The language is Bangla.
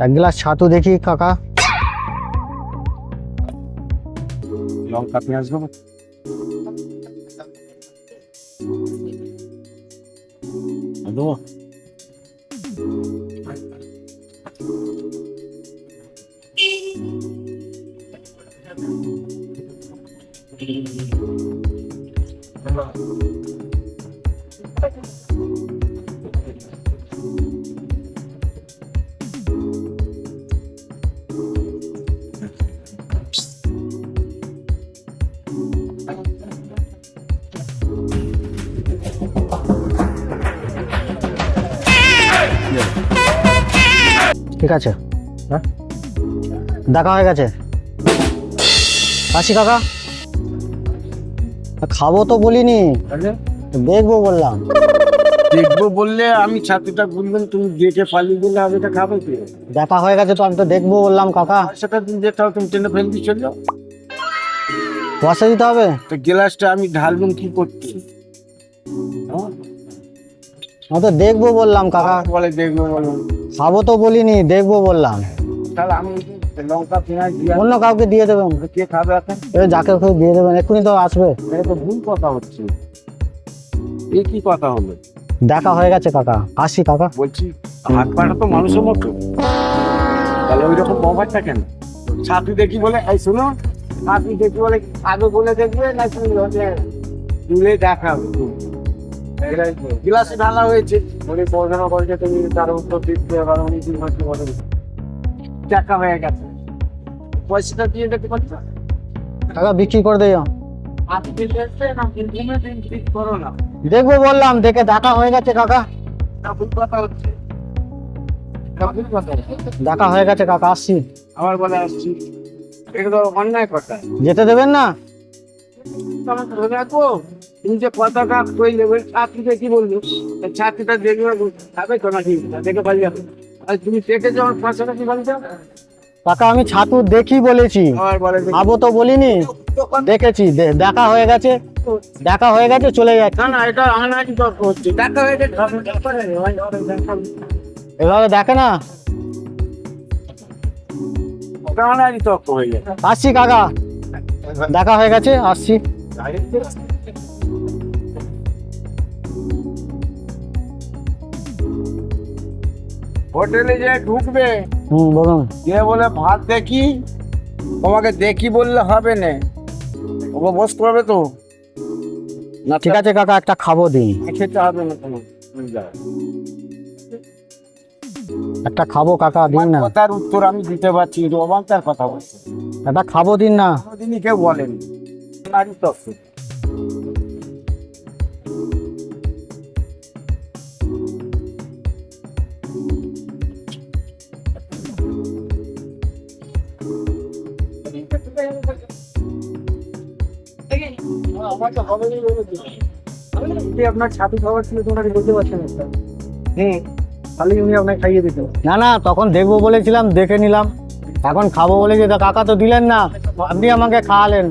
এক গ্লাস ছাতু দেখি কাকা লঙ্কা পেঁয়াজ দেবো দেবো ঠিক আছে। হ্যাঁ? দেখা হয়ে গেছে। আসি কাকা। খাব তো বলিনি। দেখব বললাম। দেখব বললে আমি ছাতুটা গুনবেন তুমি দেখে পালিয়ে গেলে হবে এটা খাবে কি? দেখা হয়ে গেছে তো আমি তো দেখব বললাম কাকা। সেটা তুমি যেতে হবে তুমি টেনে ফেলবি চলে যাও। দিতে হবে? তো গ্লাসটা আমি ঢালবেন কি করতে? আমি তো দেখব বললাম কাকা। বলে দেখব বলো খাব তো বলিনি দেখব বললাম। তাহলে আমি লঙ্কা পেঁয়াজ দিয়ে অন্য কাউকে দিয়ে দেবেন কে খাবে এখন? এবার যাকে ওকে দিয়ে দেবেন এক্ষুনি তো আসবে। এটা তো ভুল কথা হচ্ছে। এ কি কথা হলো? দেখা হয়ে গেছে কাকা। আসি কাকা। বলছি হাত পাটা তো মানুষের মতো। তাহলে ওই রকম মোবাইলটা কেন? ছাত্রী দেখি বলে এই শোনো ছাত্রী দেখি বলে আগে বলে দেখবে না হচ্ছে তুলে দেখাবে। গিলাসে ঢালা হয়েছে। উনি করেছে তুমি তার উত্তর দিতে এবার উনি কি হচ্ছে বলে দেখা হয়ে গেছে। পয়সাটা দিয়ে দেখতে পাচ্ছ কাকা বিক্রি করে দেখব বললাম দেখে দেখা হয়ে গেছে কাকা। দেখা হয়ে গেছে কাকা আসছি। আবার বলে আসছি। এটা তো অন্যায় কথা। যেতে দেবেন না? তুমি যে কথাটা কইলে ওই ছাত্রীকে কি বলল ছাত্রীটা দেখবে খাবে তো নাকি? দেখে আর তুমি দেখে যখন কি বলছো কাকা আমি ছাতু দেখি বলেছি। তো বলিনি। দেখেছি দেখা হয়ে গেছে। দেখা হয়ে গেছে চলে যাচ্ছে। না না এটা আনাজি তর্ক হচ্ছে দেখা হয়ে গেছে। এভাবে দেখে না? আসছি কাকা। দেখা হয়ে গেছে আসছি। হোটেলে যে ঢুকবে? হুম বলুন যে বলে ভাত দেখি? তোমাকে দেখি বললে হবে না। ওকে বস করবে তো? না ঠিক আছে কাকা একটা খাব দিন। খেতে হবে না তোমার। একটা খাব কাকা দিন না। কথার উত্তর আমি দিতে পারছি তার কথা বলছে। একটা খাব দিন না। কোনোদিনই কেউ বলেন। নারী তত্ত্ব আপনার ছাতু খাবার ছিল তোমরা বলতে পারছেন হুম। উনি আপনাকে খাইয়ে দিত। না না তখন দেখব বলেছিলাম দেখে নিলাম। এখন খাব বলে তা কাকা তো দিলেন না আপনি আমাকে খাওয়ালেন।